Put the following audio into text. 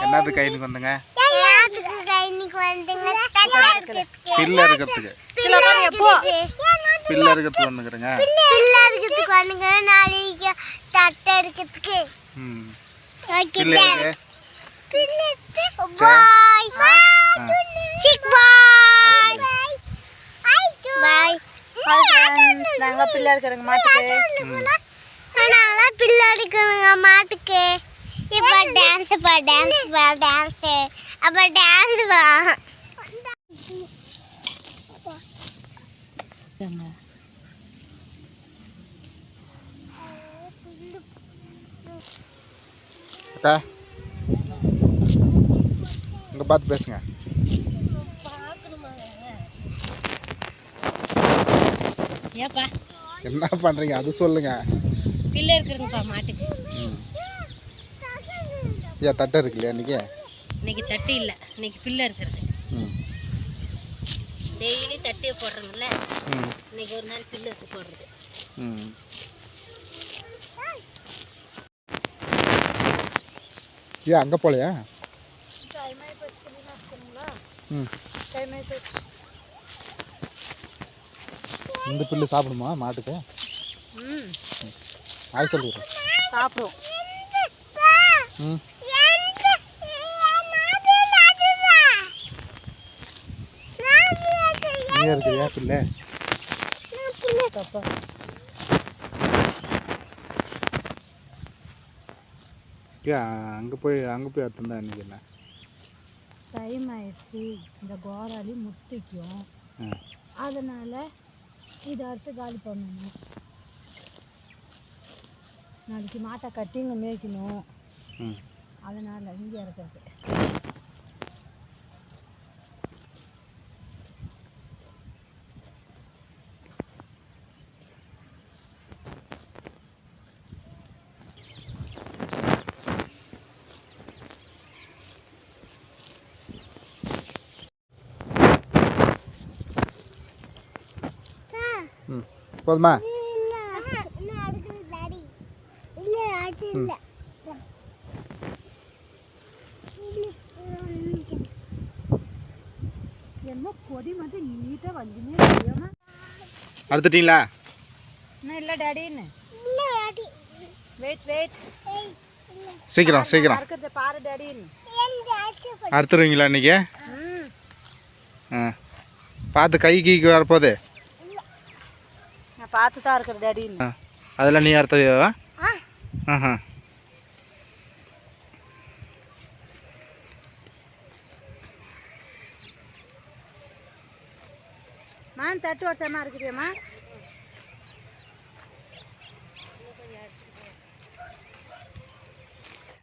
என்னது கைனுக்கு வந்துங்க? பில்ல இருக்கிறதுக்கு பில்ல இருக்கிறதுக்கு வந்துக்கிறேங்க பிள்ளை இருக்கிறதுக்கு வந்துங்க. நாளைக்கு தட்டை இருக்கிறதுக்கு ம். ஓகே பில்ல பாய் சிக் பாய். நாங்க பிள்ளை இருக்கிறவங்க மாட்டுக்கு. பிள்ளை எடுக்கணுங்க மாட்டுக்கு. இப்போ டான்ஸ் பா டான்ஸ் பா டான்ஸ் அப்ப டான்ஸ் பா. அக்கா. இங்க பார்த்து பேசுங்க. ஏப்பா? என்ன பண்றீங்க? அது சொல்லுங்க. பிள்ளை இருக்கிறவங்கப்பா மாட்டுக்கு ம். ஐயா தட்டை இருக்கு இல்லையா இன்னைக்கு? இன்னைக்கு தட்டு இல்லை. இன்னைக்கு பிள்ளை இருக்கிறது. ம். டெய்லி தட்டு போடுறோம்ல. ம். இன்னைக்கு ஒரு நாள் பிள்ளை இருக்கு போடுறது. ம். ஏன் அங்கே போகலையா ம். இந்த பில்லு சாப்பிடுமா மாட்டுக்கு? ம். ஆய் சொல்லிடுறேன் சாப்பிடும். ம். பிள்ளை தப்பா. ஏன் அங்கே போய் அங்கே போய் அர்த்தம் தான் என்ன? டைம் ஆயிடுச்சு. இந்த கோராளி முட்டிக்கும் ம் அதனால இதை அறுத்து காலி பண்ணணும். நாளைக்கு மாட்டை கட்டி இங்கே மேய்க்கணும் அதனால இங்கே இருக்கிறது ம் போதுமா? அறுத்துட்டீங்களா? இல்லை டேடின்னு வெயிட் வெயிட் சீக்கிரம் சீக்கிரம். இருக்கிறத பாரு டேடின்னு அறுத்துருவீங்களா இன்னைக்கு? ம். ஆ. பார்த்து கை கீக்கு வரப்போகுது. நான் பார்த்து தான் இருக்கிற ஆ. அதெல்லாம் நீ அறுத்ததுவா ஆஹா. மான் தட்டு ஓட்டமா இருக்குதியம்மா